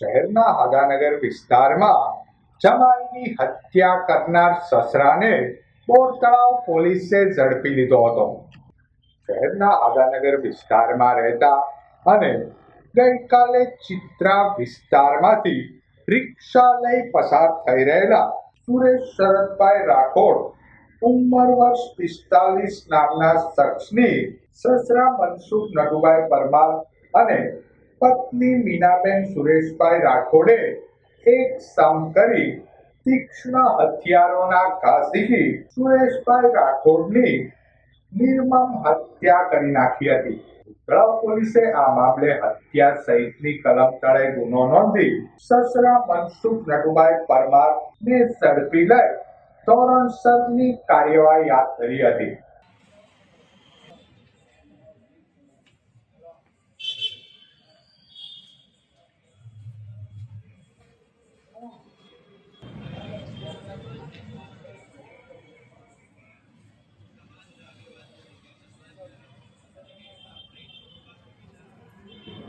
શહેરના આગાનગર વિસ્તારમાં જમાઈની હત્યા કરનાર સસરાને બોરતળાવ પોલીસે ઝડપી લીધો હતો. શહેરના આગાનગર વિસ્તારમાં રહેતા અને ગઈકાલે ચિત્રા વિસ્તારમાંથી રિક્ષા લઈ પસાર થઈ રહેલા સુરેશ શરદભાઈ રાઠોડ ઉંમર વર્ષ પિસ્તાલીસ નામના શખ્સની સસરા મનસુખ નટુભાઈ પરમાર અને પત્ની મીનાબેન સુરેશભાઈ રાઠોડે એક સમ કરી તીક્ષ્ણ હથિયારોના ઘાસીથી સુરેશભાઈ રાઠોડની નિર્મમ હત્યા કરી નાખી હતી. ઉત્તરા પોલીસે આ મામલે હત્યા સહિતની કલમ તળે ગુનો નોંધી સસરા મનસુખ નટુભાઈ પરમાર ને ઝડપી લઈ ધોરણસરની કાર્યવાહી હાથ ધરી હતી. も。